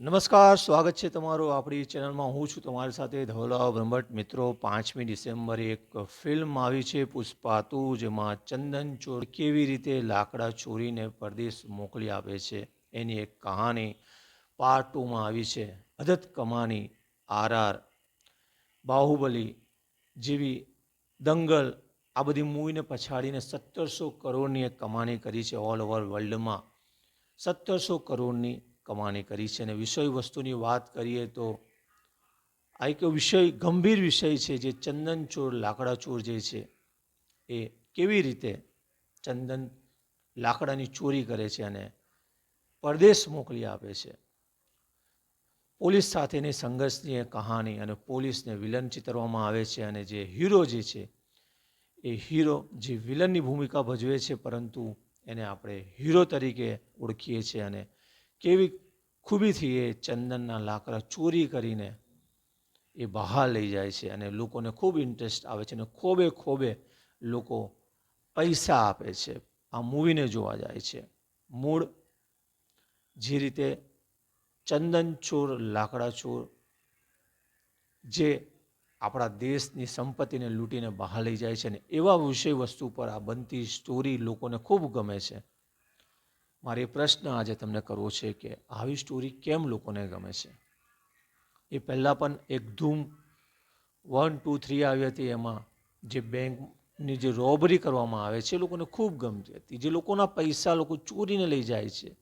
નમસ્કાર, સ્વાગત છે તમારું આપણી ચેનલમાં. હું છું તમારી સાથે ધવલા બ્રહ્મટ મિત્રો, પાંચમી ડિસેમ્બરે એક ફિલ્મ આવી છે પુષ્પાતુ જેમાં ચંદન ચોર કેવી રીતે લાકડા ચોરીને પરદેશ મોકલી આપે છે, એની એક કહાની પાર્ટ ટુમાં આવી છે. અદત કમાની, આરઆર, બાહુબલી જેવી દંગલ, આ બધી મૂવીને પછાડીને સત્તરસો કરોડની એક કમાણી કરી છે ઓલ ઓવર વર્લ્ડમાં સત્તરસો કરોડની કમાણી કરી છે અને વિષય વસ્તુની વાત કરીએ તો આ એક વિષય, ગંભીર વિષય છે જે ચંદન ચોર, લાકડા ચોર જે છે, એ કેવી રીતે ચંદન લાકડાની ચોરી કરે છે અને પરદેશ મોકલી આપે છે. પોલીસ સાથેની સંઘર્ષની કહાની અને પોલીસને વિલન ચિતરવામાં આવે છે અને જે હીરો જે છે, એ હીરો જે વિલનની ભૂમિકા ભજવે છે, પરંતુ એને આપણે હીરો તરીકે ઓળખીએ છીએ અને કેવી ખૂબીથી એ ચંદનના લાકડા ચોરી કરીને એ બહાર લઈ જાય છે અને લોકોને ખૂબ ઇન્ટરેસ્ટ આવે છે અને ખોબે ખોબે લોકો પૈસા આપે છે. આ મૂવીને જોવા જાય છે. મૂળ જે રીતે ચંદન ચોર, લાકડા ચોર જે આપણા દેશની સંપત્તિને લૂંટીને બહાર લઈ જાય છે અને એવા વિષય વસ્તુ પર આ બનતી સ્ટોરી લોકોને ખૂબ ગમે છે. મારે પ્રશ્ન આજે તમને કરવો છે કે આવી સ્ટોરી કેમ લોકોને ગમે છે? એ પહેલાં પણ એક ધૂમ વન ટુ થ્રી આવી હતી એમાં, જે બેંકની જે રોબરી કરવામાં આવે છે લોકોને ખૂબ ગમતી હતી. જે લોકોના પૈસા લોકો ચોરીને લઈ જાય છે,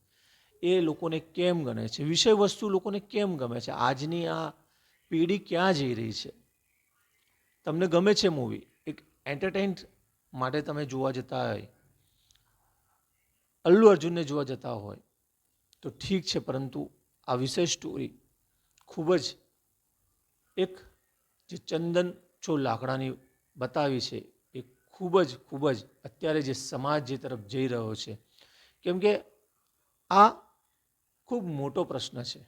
એ લોકોને કેમ ગમે છે? વિષય વસ્તુ લોકોને કેમ ગમે છે? આજની આ પેઢી ક્યાં જઈ રહી છે? તમને ગમે છે મૂવી એક એન્ટરટેન માટે તમે જોવા જતા હોય અલ્લુ અર્જુનને જોવા જતા હોય, તો ઠીક છે, પરંતુ આ વિષય સ્ટોરી ખૂબ જ એક જે ચંદન છો લાકડાની બતાવી છે, એ ખૂબ જ ખૂબ જ અત્યારે જે સમાજ જે તરફ જઈ રહ્યો છે. કેમ કે આ ખૂબ મોટો પ્રશ્ન છે.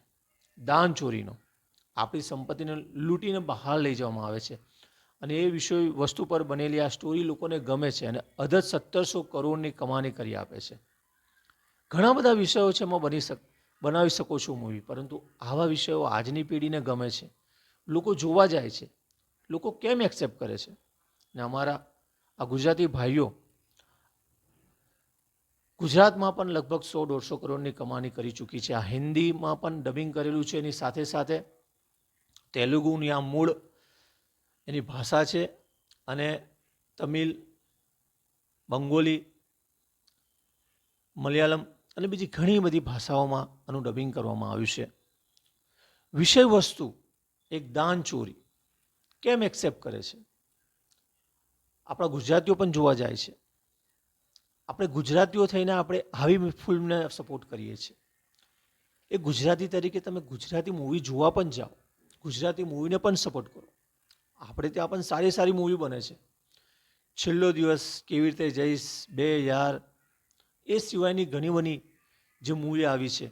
દાન ચોરીનો. આપણી સંપત્તિને લૂંટીને બહાર લઈ જવામાં આવે છે. અને એ વિષય વસ્તુ પર બનેલી આ સ્ટોરી લોકોને ગમે છે અને અધત સત્તરસો કરોડની કમાણી કરી આપે છે. ઘણા બધા વિષયો છે એમાં બની શક, બનાવી શકો છો મૂવી પરંતુ આવા વિષયો આજની પેઢીને ગમે છે. લોકો જોવા જાય છે. લોકો કેમ એક્સેપ્ટ કરે છે? ને અમારા આ ગુજરાતી ભાઈઓ, ગુજરાતમાં પણ લગભગ સો, દોઢસો કરોડની કમાણી કરી ચૂકી છે. આ હિન્દીમાં પણ ડબિંગ કરેલું છે. એની સાથે સાથે તેલુગુની આ મૂળ એની ભાષા છે અને તમિલ, બંગોલી, મલયાલમ અને બીજી ઘણી બધી ભાષાઓમાં આનું ડબિંગ કરવામાં આવ્યું છે. વિષય વસ્તુ, એક દાન ચોરી, કેમ એક્સેપ્ટ કરે છે? આપણા ગુજરાતીઓ પણ જોવા જાય છે. આપણે ગુજરાતીઓ થઈને આપણે આવી ફિલ્મને સપોર્ટ કરીએ છીએ. એ ગુજરાતી તરીકે તમે ગુજરાતી મૂવી જોવા પણ જાઓ, ગુજરાતી મૂવીને પણ સપોર્ટ કરો. આપણે ત્યાં પણ સારી સારી મૂવી બને છે. છેલ્લો દિવસ કેવી રીતે જઈશ બે યાર, એ સિવાયની ઘણી બધી જે મૂવી આવી છે.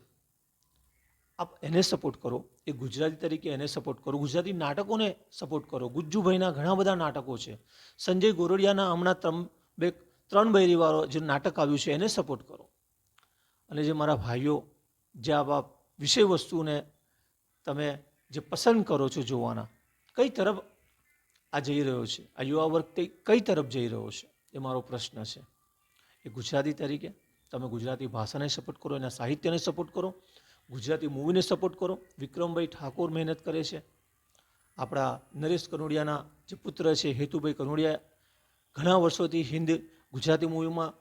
આપ એને સપોર્ટ કરો. એ ગુજરાતી તરીકે એને સપોર્ટ કરો. ગુજરાતી નાટકોને સપોર્ટ કરો. ગુજ્જુભાઈના ઘણા બધા નાટકો છે. સંજય ગોરડિયાના હમણાં ત્રણ બે, ત્રણ બૈરીવાળો જે નાટક આવ્યું છે એને સપોર્ટ કરો. અને જે મારા ભાઈઓ, જે આવા વિષય વસ્તુને તમે જે પસંદ કરો છો જોવાના, કઈ તરફ આ જઈ રહ્યો છે? આ યુવા વર્ગ કઈ તરફ જઈ રહ્યો છે? એ મારો પ્રશ્ન છે. એ ગુજરાતી તરીકે તમે ગુજરાતી ભાષાને સપોર્ટ કરો, એના સાહિત્યને સપોર્ટ કરો, ગુજરાતી મૂવીને સપોર્ટ કરો. વિક્રમભાઈ ઠાકોર મહેનત કરે છે. આપણા નરેશ કનોડિયાના જે પુત્ર છે, હેતુભાઈ કનોડિયા, ઘણા વર્ષોથી હિન્દ ગુજરાતી મૂવીમાં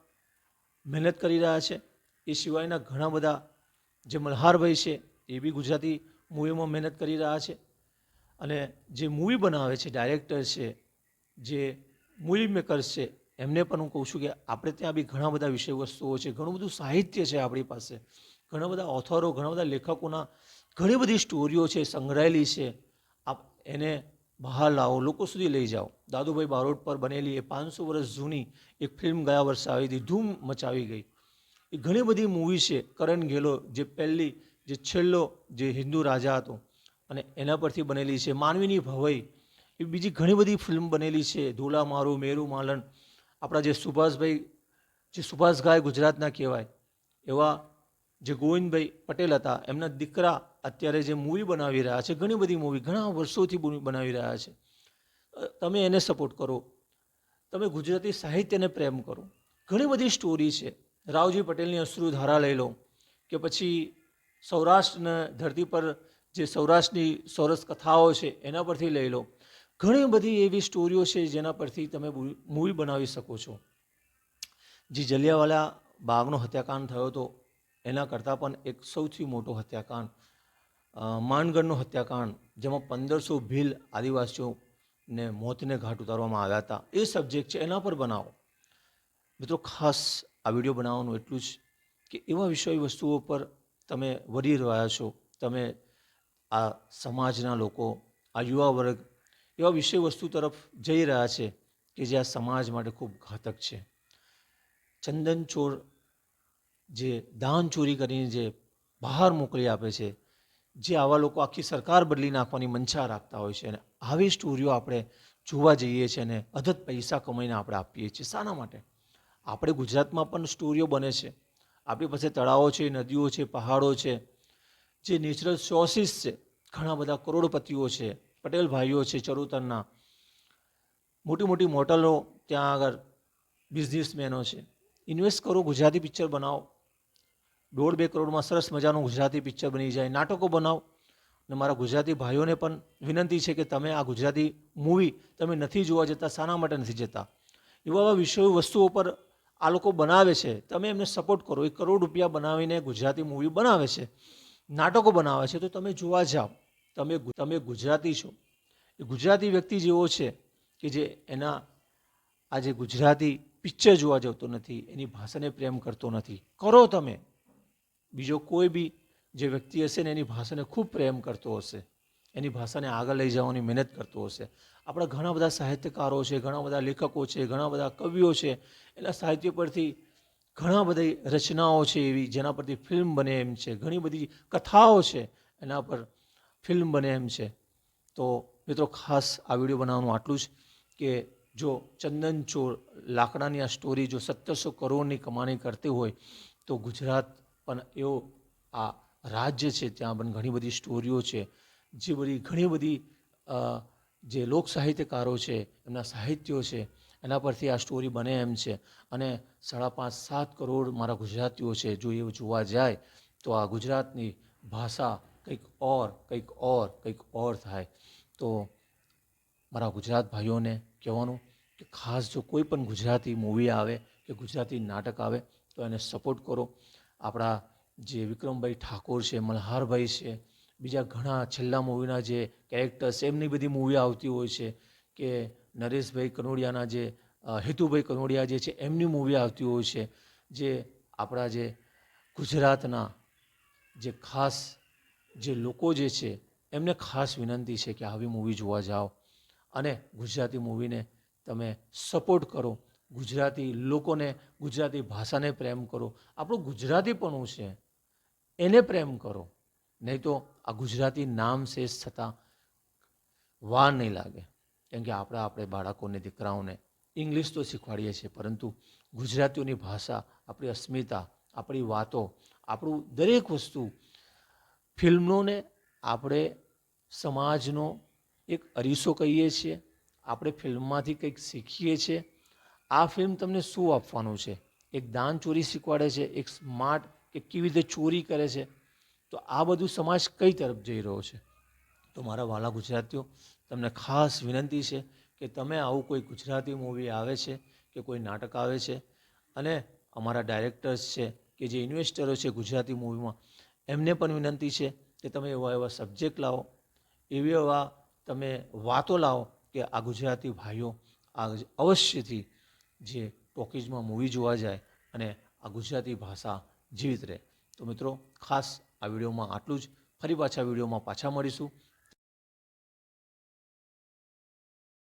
મહેનત કરી રહ્યા છે. એ સિવાયના ઘણા બધા જે મલ્હારભાઈ છે, એ બી ગુજરાતી મૂવીમાં મહેનત કરી રહ્યા છે. અને જે મૂવી બનાવે છે ડાયરેક્ટર છે, જે મૂવી મેકર્સ છે એમને પણ હું કહું છું કે આપણે ત્યાં બી ઘણા બધા વિષય વસ્તુઓ છે, ઘણું બધું સાહિત્ય છે આપણી પાસે. ઘણા બધા ઓથરો, ઘણા બધા લેખકોના ઘણી બધી સ્ટોરીઓ છે, સંગ્રહાયેલી છે. આપ એને બહાર લાવો, લોકો સુધી લઈ જાઓ. દાદુભાઈ બારોટ પર બનેલી એ પાંચસો વર્ષ જૂની એક ફિલ્મ ગયા વર્ષે આવી હતી, ધૂમ મચાવી ગઈ. એ ઘણી બધી મૂવી છે, કરણ ઘેલો જે પહેલી, જે છેલ્લો જે હિન્દુ રાજા હતો અને એના પરથી બનેલી છે, માનવીની ભવઈ. એ બીજી ઘણી બધી ફિલ્મ બનેલી છે ધોલા મારું મેરુ માલણ આપણા જે સુભાષભાઈ, જે સુભાષ ગાય ગુજરાતના કહેવાય, એવા જે ગોવિંદભાઈ પટેલ હતા, એમના દીકરા અત્યારે જે મૂવી બનાવી રહ્યા છે, ઘણી બધી મૂવી ઘણા વર્ષોથી મૂવી બનાવી રહ્યા છે. તમે એને સપોર્ટ કરો. તમે ગુજરાતી સાહિત્યને પ્રેમ કરો. ઘણી બધી સ્ટોરી છે. રાવજી પટેલની અશ્રુધારા લઈ લો, કે પછી સૌરાષ્ટ્રના ધરતી પર જે સૌરાષ્ટ્રની સૌરસ કથાઓ છે, એના પરથી લઈ લો. ઘણી બધી એવી સ્ટોરીઓ છે જેના પરથી તમે મૂવી બનાવી શકો છો. જે જલિયાવાલા બાગનો હત્યાકાંડ થયો હતો, એના કરતાં પણ એક સૌથી મોટો હત્યાકાંડ માનગઢનો હત્યાકાંડ, જેમાં પંદરસો ભીલ આદિવાસીઓને મોતને ઘાટ ઉતારવામાં આવ્યા હતા. એ સબ્જેક્ટ છે, એના પર બનાવો. મિત્રો, ખાસ આ વીડિયો બનાવવાનું એટલું જ કે એવા વિષય વસ્તુઓ પર તમે વળી રહ્યા છો. તમે આ સમાજના લોકો, આ યુવા વર્ગ એવા વિષય વસ્તુ તરફ જઈ રહ્યા છે કે જે આ સમાજ માટે ખૂબ ઘાતક છે. ચંદન ચોર જે દાન ચોરી કરીને જે બહાર મોકલી આપે છે, જે આવા લોકો આખી સરકાર બદલી નાખવાની મંશા રાખતા હોય છે અને આવી સ્ટોરીઓ આપણે જોવા જઈએ છીએ અને અધત પૈસા કમાઈને આપણે આપીએ છીએ. શાના માટે? આપણે ગુજરાતમાં પણ સ્ટોરીઓ બને છે. આપણી પાસે તળાવો છે, નદીઓ છે, પહાડો છે, જે નેચરલ સોર્સિસ છે, ઘણા બધા કરોડપતિઓ છે. પટેલ ભાઈઓ છે ચરોતરના, મોટી મોટી મોટલો ત્યાં આગળ બિઝનેસમેનો છે. ઇન્વેસ્ટ કરો, ગુજરાતી પિક્ચર બનાવો. દોઢ બે કરોડમાં સરસ મજાનું ગુજરાતી પિક્ચર બની જાય. નાટકો બનાવો. અને મારા ગુજરાતી ભાઈઓને પણ વિનંતી છે કે તમે આ ગુજરાતી મૂવી તમે નથી જોવા જતા, શાના માટે નથી જતા. એવા એવા વિષયો, વસ્તુઓ પર આ લોકો બનાવે છે. તમે એમને સપોર્ટ કરો. એક કરોડ રૂપિયા બનાવીને ગુજરાતી મૂવી બનાવે છે, નાટકો બનાવે છે, તો તમે જોવા જાઓ. તમે તમે ગુજરાતી છો. એ ગુજરાતી વ્યક્તિ જેવો છે કે જે એના આજે ગુજરાતી પિક્ચર જોવા જતો નથી, એની ભાષાને પ્રેમ કરતો નથી. કરો તમે. બીજો કોઈ બી જે વ્યક્તિ હશે ને એની ભાષાને ખૂબ પ્રેમ કરતો હશે. એની ભાષાને આગળ લઈ જવાની મહેનત કરતો હશે. આપણા ઘણા બધા સાહિત્યકારો છે, ઘણા બધા લેખકો છે, ઘણા બધા કવિઓ છે, એના સાહિત્ય પરથી ઘણા બધી રચનાઓ છે એવી, જેના પરથી ફિલ્મ બને એમ છે, ઘણી બધી કથાઓ છે, એના પર ફિલ્મ બને એમ છે. તો મિત્રો ખાસ આ વીડિયો બનાવવાનું આટલું જ કે જો ચંદન ચોર લાકડાની આ સ્ટોરી જો સત્તરસો કરોડની કમાણી કરતી હોય તો ગુજરાત પણ એવો આ રાજ્ય છે ત્યાં પણ ઘણી બધી સ્ટોરીઓ છે. જે બધી ઘણી બધી જે લોક સાહિત્યકારો છે, એમના સાહિત્યો છે, એના પરથી આ સ્ટોરી બને એમ છે. અને સાડા પાંચ સાત કરોડ મારા ગુજરાતીઓ છે, જો એવું જોવા જાય તો આ ગુજરાતની ભાષા કંઈક ઓર કંઈક ઓર કંઈક ઓર થાય. તો મારા ગુજરાત ભાઈઓને કહેવાનું કે ખાસ જો કોઈ પણ ગુજરાતી મૂવી આવે કે ગુજરાતી નાટક આવે, તો એને સપોર્ટ કરો. આપણા જે વિક્રમભાઈ ઠાકોર છે, મલ્હારભાઈ છે, બીજા ઘણા છેલ્લા મૂવીના જે કેરેક્ટર્સ એમની બધી મૂવી આવતી હોય છે કે નરેશભાઈ કનોડિયાના જે હેતુભાઈ કનોડિયા જે છે, એમની મૂવી આવતી હોય છે. જે આપણા જે ગુજરાતના જે ખાસ જે લોકો જે છે, એમને ખાસ વિનંતી છે કે આવી મૂવી જોવા જાઓ. અને ગુજરાતી મૂવીને તમે સપોર્ટ કરો. ગુજરાતી લોકોને, ગુજરાતી ભાષાને પ્રેમ કરો. આપણું ગુજરાતીપણું છે, એને પ્રેમ કરો. નહીં તો આ ગુજરાતી નામ શેષ થતાં વાર નહીં લાગે. કેમ કે આપણા, આપણે બાળકોને, દીકરાઓને ઇંગ્લિશ તો શીખવાડીએ છીએ, પરંતુ ગુજરાતીઓની ભાષા, આપણી અસ્મિતા, આપણી વાતો, આપણું દરેક વસ્તુ ફિલ્મોને આપણે સમાજનો એક અરીસો કહીએ છીએ, આપણે ફિલ્મમાંથી કંઈક શીખીએ છીએ. આ ફિલ્મ તમને શું આપવાનું છે? એક દાન ચોરી શીખવાડે છે, એક સ્માર્ટ કે કેવી રીતે ચોરી કરે છે? તો આ બધું સમાજ કઈ તરફ જઈ રહ્યો છે? તો મારા વાલા ગુજરાતીઓ, તમને ખાસ વિનંતી છે કે તમે આવું કોઈ ગુજરાતી મૂવી આવે છે કે કોઈ નાટક આવે છે? અને અમારા ડાયરેક્ટર્સ છે કે જે ઇન્વેસ્ટરો છે ગુજરાતી મૂવીમાં એમને પણ વિનંતી છે કે તમે એવા એવા સબ્જેક્ટ લાવો, એવી એવા તમે વાતો લાવો કે આ ગુજરાતી ભાઈઓ આ અવશ્યથી જે ટોકીઝમાં મૂવી જોવા જાય અને આ ગુજરાતી ભાષા જીવિત રહે. તો મિત્રો, ખાસ આ વિડીયોમાં આટલું જ. ફરી પાછા વિડીયોમાં પાછા મળીશું.